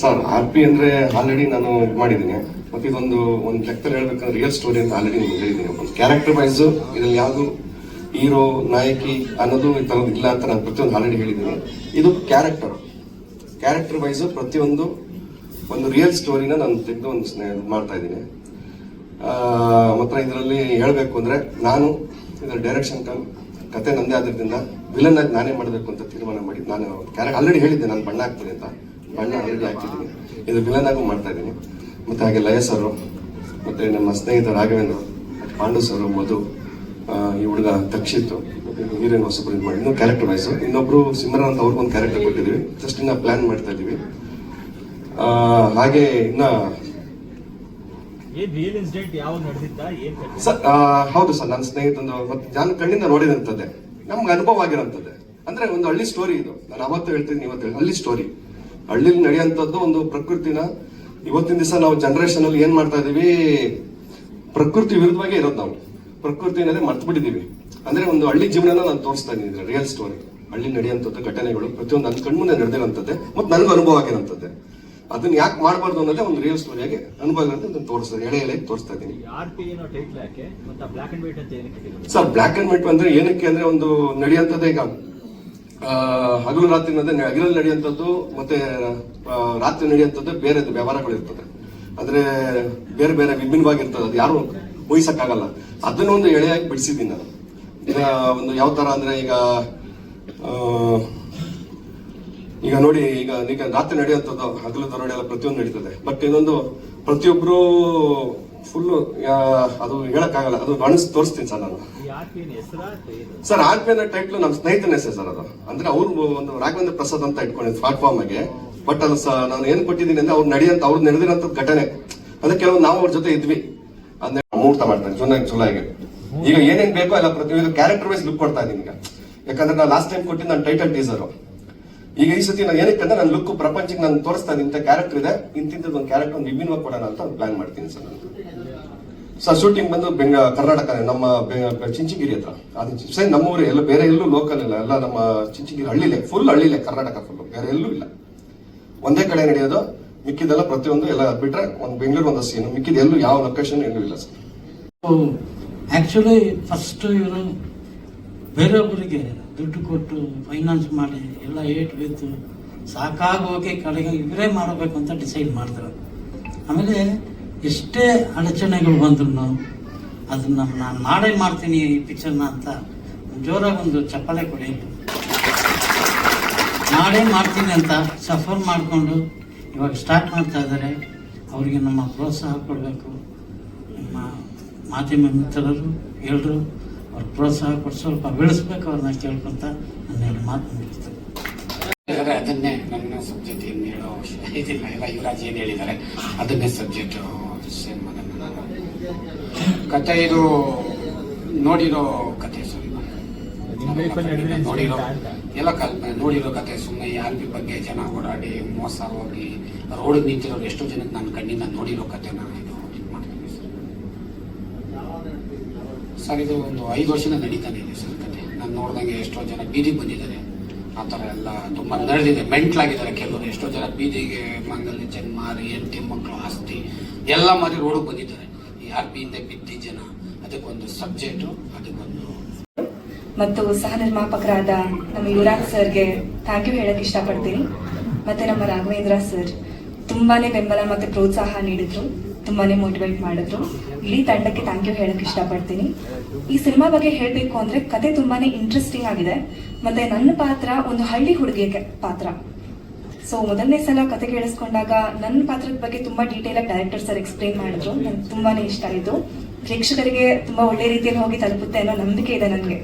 Sir, R P ಅಂದ್ರೆ already ನಾನು ಇದು ಮಾಡಿದ್ದೀನಿ. ಮತ್ತೆ ಇದೊಂದು ಒಂದು ಲೆಕ್ಕದಲ್ಲಿ ಹೇಳ್ಬೇಕಂದ್ರೆ ರಿಯಲ್ ಸ್ಟೋರಿ ಅಂತ ಆಲ್ರೆಡಿ ನಿಮ್ಗೆ ಹೇಳಿದ್ದೀನಿ. ಒಂದು ಕ್ಯಾರೆಕ್ಟರ್ ವೈಸ್ ಇದ್ರಲ್ಲಿ ಯಾವುದು ಹೀರೋ ನಾಯಕಿ ಅನ್ನೋದು ಈ ಇಲ್ಲ ಅಂತ ನಾನು ಪ್ರತಿಯೊಂದು ಆಲ್ರೆಡಿ ಹೇಳಿದ್ದೀನಿ. ಇದು ಕ್ಯಾರೆಕ್ಟರ್ ಕ್ಯಾರೆಕ್ಟರ್ ವೈಸ್ ಪ್ರತಿಯೊಂದು ಒಂದು ರಿಯಲ್ ಸ್ಟೋರಿನ ನಾನು ತೆಗೆದು ಒಂದು ಸ್ನೇಹ ಮಾಡ್ತಾ ಇದ್ದೀನಿ. ಮಾತ್ರ ಇದರಲ್ಲಿ ಹೇಳಬೇಕು ಅಂದರೆ ನಾನು ಇದರ ಡೈರೆಕ್ಷನ್ ಕಮ್ ಕತೆ ನಂದೇ ಆದ್ರಿಂದ ವಿಲನ್ ಆಗಿ ನಾನೇ ಮಾಡಬೇಕು ಅಂತ ತೀರ್ಮಾನ ಮಾಡಿ ನಾನು. ಕ್ಯಾರೆಕ್ಟ್ ಆಲ್ರೆಡಿ ಹೇಳಿದ್ದೆ, ನಾನು ಬಣ್ಣ ಹಾಕ್ತೀನಿ ಅಂತ. ಬಣ್ಣ ಆಲ್ರೆಡಿ ಹಾಕ್ತಿದ್ದೀನಿ ಇದು ವಿಲನ್ ಆಗು ಮಾಡ್ತಾ ಇದ್ದೀನಿ. ಮತ್ತೆ ಹಾಗೆ ಲಯ ಸರ್, ಮತ್ತೆ ನಮ್ಮ ಸ್ನೇಹಿತ ರಾಘವೇಂದ್ರ ಪಾಂಡು ಸರ್, ಮಧು ಈ ಹುಡುಗ ತಕ್ಷಿತ್ತು ಹೀರೋಯಿನ್ ಹೊಸಬ್ರು ಇದು ಮಾಡಿ ಇನ್ನೂ ಕ್ಯಾರೆಕ್ಟರ್ ವೈಸ್ ಇನ್ನೊಬ್ರು ಸಿಮ್ರನ್ ಅಂತ ಅವ್ರಿಗೊಂದು ಕ್ಯಾರೆಕ್ಟರ್ ಕೊಟ್ಟಿದ್ದೀವಿ. ಜಸ್ಟ್ ಇನ್ನ ಪ್ಲಾನ್ ಮಾಡ್ತಾ ಇದ್ದೀವಿ. ಹಾಗೆ ಇನ್ನ ಏನ್ ರಿಯಲ್ ಇನ್ಸಿಡೆಂಟ್ ಯಾವ ನಡೆದಿದ್ದ ಏನ್ ಕಥೆ? ಸರ್ ಹೌದು ಸರ್, ನನ್ನ ಸ್ನೇಹಿತಂದು ಮತ್ತೆ ನಾನು ಕಣ್ಣಿಂದ ನೋಡಿದಂಥದ್ದೇ ನಮ್ಗೆ ಅನುಭವ ಆಗಿರೋಂಥದ್ದೇ ಅಂದ್ರೆ ಒಂದು ಹಳ್ಳಿ ಸ್ಟೋರಿ ಇದು. ನಾನು ಅವತ್ತು ಹೇಳ್ತೀನಿ ಇವತ್ತು ಹೇಳಿ ಹಳ್ಳಿ ಸ್ಟೋರಿ ಹಳ್ಳಿಲಿ ನಡೆಯುವಂಥದ್ದು ಒಂದು ಪ್ರಕೃತಿನ, ಇವತ್ತಿನ ದಿವಸ ನಾವು ಜನರೇಷನ್ ಅಲ್ಲಿ ಏನ್ ಮಾಡ್ತಾ ಇದೀವಿ ಪ್ರಕೃತಿ ವಿರುದ್ಧವಾಗಿ ಇರೋದು ನಾವು. ಪ್ರಕೃತಿ ಅನ್ನೋದೇ ಮರ್ತು ಬಿಟ್ಟಿದೀವಿ ಅಂದ್ರೆ ಒಂದು ಹಳ್ಳಿ ಜೀವನನ ನಾನು ತೋರಿಸ್ತಾ ಇದ್ದೀನಿ ರಿಯಲ್ ಸ್ಟೋರಿ ಹಳ್ಳಿ ನಡೆಯುವಂಥದ್ದು ಘಟನೆಗಳು ಪ್ರತಿಯೊಂದು ನನ್ನ ಕಣ್ಮುಂದೆ ನಡೆದಿರೋಂಥದ್ದೇ ಮತ್ತು ನನಗೂ ಅನುಭವ ಆಗಿರೋಂಥದ್ದೇ ಅದನ್ನ ಯಾಕೆ ಮಾಡಬಾರ್ದು ಅನ್ನೋದೇ ಒಂದು ರಿಯಲ್ ಸ್ಟೋರಿಯಾಗಿ ಅನುಭವ ಅಂತ ಇದನ್ನು ತೋರಿಸ್ತಾರೆ. ಎಳೆ ಎಳೆ ತೋರಿಸ್ತಾ ಇದ್ದೀನಿ? ಸರ್ ಬ್ಲಾಕ್ ಅಂಡ್ ವೈಟ್ ಅಂದ್ರೆ ಏನಕ್ಕೆ ಅಂದ್ರೆ ಒಂದು ನಡೆಯುವಂಥದ್ದು ಈಗ ಹಗಲು ರಾತ್ರಿ ಹಗಲಲ್ಲಿ ನಡೆಯುವಂಥದ್ದು ಮತ್ತೆ ರಾತ್ರಿ ನಡೆಯುವಂಥದ್ದು ಬೇರೆ ವ್ಯವಹಾರಗಳು ಇರ್ತದೆ. ಅಂದ್ರೆ ಬೇರೆ ಬೇರೆ ವಿಭಿನ್ನವಾಗಿರ್ತದೆ. ಅದು ಯಾರು ಊಹಿಸಕ್ಕಾಗಲ್ಲ. ಅದನ್ನ ಒಂದು ಎಳೆಯಾಗಿ ಬಿಡಿಸಿದ್ದೀನಿ ನಾನು. ಒಂದು ಯಾವ ತರ ಅಂದ್ರೆ ಈಗ ಆ, ಈಗ ನೋಡಿ ಈಗ ಈಗ ರಾತ್ರಿ ನಡೆಯುವಂಥದ್ದು ಹಗಲು ದರೋಡೆ ಎಲ್ಲ ಪ್ರತಿಯೊಂದು ನಡೀತದೆ. ಬಟ್ ಇದೊಂದು ಪ್ರತಿಯೊಬ್ರು ಫುಲ್ ಅದು ಹೇಳಕ್ಕಾಗಲ್ಲ ಅದು ಅಣಿಸ್ ತೋರಿಸ್ತೀನಿ ಸರ್ ನಾನು? ಸರ್ ಆರ್ ಪಿ ಟೈಟ್ಲು ನಮ್ಮ ಸ್ನೇಹಿತನ ಹೆಸರು ಸರ್ ಅದು. ಅಂದ್ರೆ ಅವ್ರು ಒಂದು ರಾಘವೇಂದ್ರ ಪ್ರಸಾದ್ ಅಂತ ಇಟ್ಕೊಂಡಿದ್ದು ಪ್ಲಾಟ್ಫಾರ್ಮ್ ಆಗಿ ಬಟ್ ಅದು ಸರ್ ನಾನು ಏನ್ ಕೊಟ್ಟಿದ್ದೀನಿ ಅಂದ್ರೆ ಅವ್ರು ನಡೆಯಂತ ಅವ್ರು ನಡೆದಿರೋಂಥ ಘಟನೆ. ಅಂದ್ರೆ ಕೆಲವು ನಾವು ಅವ್ರ ಜೊತೆ ಇದ್ವಿ. ಅದ್ನ ಮುಹೂರ್ತ ಮಾಡ್ತಾರೆ ಜುಲೈ ಜುಲೈಗೆ. ಈಗ ಏನೇನ್ ಬೇಕೋ ಎಲ್ಲ ಪ್ರತಿ ಕ್ಯಾರೆಕ್ಟರ್ ವೈಸ್ ಲುಕ್ ಕೊಡ್ತಾ ಇದ್ದೀನಿ ಈಗ. ಯಾಕಂದ್ರೆ ನಾನು ಲಾಸ್ಟ್ ಟೈಮ್ ಕೊಟ್ಟಿದ್ದು ನನ್ನ ಟೈಟಲ್ ಟೀಸರ್ ಈಗ ಈ ಸತಿ ನಾನು ಏನಕ್ಕೆ ಅಂದ್ರೆ, ನನ್ನ ಲುಕ್ ಪ್ರಪಂಚಕ್ಕೆ ನಾನು ತೋರಿಸ್ತಾ ಇಂಥ ಕ್ಯಾರೆಕ್ಟರ್ ಇದೆ. ಇಂತಿಂತದ್ದು ಒಂದು ಕ್ಯಾರೆಕ್ಟರ್ ಒಂದು ವಿಭಿನ್ನವಾಗಿ ಕೊಡೋಣ ಅಂತ ಪ್ಲಾನ್ ಮಾಡ್ತೀನಿ ಸರ್ ನಾನು. ಸರ್ ಶೂಟಿಂಗ್ ಬಂದು ಬೆಂಗ, ಕರ್ನಾಟಕ, ನಮ್ಮ ಚಿಂಚಿಗಿರಿ ಹತ್ರ. ಅದು ಸರಿ ನಮ್ಮ ಊರೇ ಎಲ್ಲ ಬೇರೆ ಎಲ್ಲೂ ಲೋಕಲ್ ಇಲ್ಲ. ಎಲ್ಲ ನಮ್ಮ ಚಿಂಚಗಿರಿ ಹಳ್ಳಿಲೆ ಫುಲ್ ಹಳ್ಳಿಲೆ, ಕರ್ನಾಟಕ ಫುಲ್ ಬೇರೆ ಎಲ್ಲೂ ಇಲ್ಲ. ಒಂದೇ ಕಡೆ ನಡೆಯೋದು ಮಿಕ್ಕಿದೆಲ್ಲ ಪ್ರತಿಯೊಂದು ಎಲ್ಲ ಬಿಟ್ರೆ ಒಂದು ಬೆಂಗಳೂರು ಒಂದು ಸೀನು ಮಿಕ್ಕಿದ ಎಲ್ಲೂ ಯಾವ ಲೊಕೇಶನ್ ಎಲ್ಲೂ ಇಲ್ಲ ಸರ್. ಆ್ಯಕ್ಚುಲಿ ಫಸ್ಟ್ ಇವರು ಬೇರೊಬ್ಬರಿಗೆ ದುಡ್ಡು ಕೊಟ್ಟು ಫೈನಾನ್ಸ್ ಮಾಡಿ ಎಲ್ಲ ಏಟ್ ಬಿತ್ತು. ಸಾಕಾಗೋಕೆ ಕಡೆಗೆ ಇವರೇ ಮಾಡಬೇಕು ಅಂತ ಡಿಸೈಡ್ ಮಾಡ್ತಾರೆ ಆಮೇಲೆ ಎಷ್ಟೇ ಅಡಚಣೆಗಳು ಬಂದ್ರು ಅದನ್ನ ನಾನು ನಾಳೆ ಮಾಡ್ತೀನಿ ಈ ಪಿಕ್ಚರ್ನ ಅಂತ ಜೋರಾಗಿ ಒಂದು ಚಪ್ಪಾಳೆ ಕೊಡಿ. ನಾಳೆ ಮಾಡ್ತೀನಿ ಅಂತ ಸಫರ್ ಮಾಡಿಕೊಂಡು ಇವಾಗ ಸ್ಟಾರ್ಟ್ ಮಾಡ್ತಾ ಇದ್ದಾರೆ. ಅವರಿಗೆ ನಮ್ಮ ಪ್ರೋತ್ಸಾಹ ಕೊಡಬೇಕು. ನಮ್ಮ ಮಾಧ್ಯಮ ಮಿತ್ರರು ಎಲ್ಲರೂ ಅವ್ರ ಪ್ರೋತ್ಸಾಹ ಕೊಟ್ಟು ಸ್ವಲ್ಪ ಬೆಳೆಸ್ಬೇಕು ಅವ್ರನ್ನ ಕೇಳ್ಕೊಂತ ನನ್ನ ಮಾತು ಮುಗಿಸ್ತೇನೆ ಹೇಳಿದರೆ ಅದನ್ನೇ ನನ್ನ ಸಬ್ಜೆಕ್ಟ್ ಏನು ಹೇಳೋ ಅವಶ್ಯ ಇದಿಲ್ಲ. ಎಲ್ಲ ಯುವರಾಜ್ ಏನು ಹೇಳಿದ್ದಾರೆ? ಅದನ್ನೇ ಸಬ್ಜೆಕ್ಟ್ ನಾನು ಕತೆ ಇದು ನೋಡಿರೋ ಕತೆ ನೋಡಿರೋ? ಎಲ್ಲ ಕಲ್ಪನೆ ನೋಡಿರೋ ಕತೆ ಸುಮ್ಮನೆ ಯಾರ ಬಗ್ಗೆ ಜನ ಓಡಾಡಿ ಮೋಸ ಹೋಗಿ ರೋಡ್ ನಿಂತಿರೋರು ಎಷ್ಟೋ ಜನಕ್ಕೆ ನನ್ನ ಕಣ್ಣಿಂದ ನೋಡಿರೋ ಕತೆ ಇದು ಇದು ಮಾಡ್ತೀನಿ ಸರ್ ಸರ್ ಇದು ಒಂದು ಐದು ವರ್ಷದಿಂದ ನಡೀತಾನೆ ಇದೆ ಸರ್ ಕತೆ. ನಾನು ನೋಡ್ದಂಗೆ ಎಷ್ಟೋ ಜನ ಬೀದಿಗೆ ಬಂದಿದ್ದಾರೆ. ಆ ಥರ ಎಲ್ಲ ತುಂಬ ನಡೆದಿದೆ. ಮೆಂಟ್ಲಾಗಿದ್ದಾರೆ ಕೆಲವರು. ಎಷ್ಟೋ ಜನ ಬೀದಿಗೆ ಮಂಗಲ್ಯ ಜನ್ಮ ಮಾರಿ ಹೆಂಡತಿ, ಮಕ್ಕಳು, ಆಸ್ತಿ, ಎಲ್ಲ ಮಾರಿ ರೋಡಿಗೆ ಬಂದಿದ್ದಾರೆ. ಈ ಬೀಂದೆ ಬಿದ್ದಿ ಜನ, ಅದಕ್ಕೊಂದು ಸಬ್ಜೆಕ್ಟು, ಅದಕ್ಕೊಂದು ಮತ್ತು ಸಹ ನಿರ್ಮಾಪಕರಾದ ನಮ್ಮ ಯುವರಾಜ್ ಸರ್ಗೆ ಥ್ಯಾಂಕ್ ಯು ಹೇಳಕ್ ಇಷ್ಟಪಡ್ತೀನಿ. ಮತ್ತೆ ನಮ್ಮ ರಾಘವೇಂದ್ರ ಸರ್ ತುಂಬಾನೇ ಬೆಂಬಲ ಮತ್ತೆ ಪ್ರೋತ್ಸಾಹ ನೀಡಿದ್ರು. ತುಂಬಾನೇ ಮೋಟಿವೇಟ್ ಮಾಡಿದ್ರು. ಇಡೀ ತಂಡಕ್ಕೆ ಥ್ಯಾಂಕ್ ಯು ಹೇಳಕ್ ಇಷ್ಟಪಡ್ತೀನಿ. ಈ ಸಿನಿಮಾ ಬಗ್ಗೆ ಹೇಳಬೇಕು ಅಂದ್ರೆ ಕತೆ ತುಂಬಾನೇ ಇಂಟ್ರೆಸ್ಟಿಂಗ್ ಆಗಿದೆ. ಮತ್ತೆ ನನ್ನ ಪಾತ್ರ ಒಂದು ಹಳ್ಳಿ ಹುಡುಗಿಯ ಪಾತ್ರ. ಸೊ ಮೊದಲನೇ ಸಲ ಕತೆ ಕೇಳಿಸ್ಕೊಂಡಾಗ ನನ್ನ ಪಾತ್ರದ ಬಗ್ಗೆ ತುಂಬಾ ಡೀಟೇಲ್ ಆಗಿ ಡೈರೆಕ್ಟರ್ ಸರ್ ಎಕ್ಸ್ಪ್ಲೇನ್ ಮಾಡಿದ್ರು. ನಂಗೆ ತುಂಬಾನೇ ಇಷ್ಟ ಆಯಿತು. ಪ್ರೇಕ್ಷಕರಿಗೆ ತುಂಬಾ ಒಳ್ಳೆ ರೀತಿಯಲ್ಲಿ ಹೋಗಿ ತಲುಪುತ್ತೆ ಅನ್ನೋ ನಂಬಿಕೆ ಇದೆ ನನಗೆ.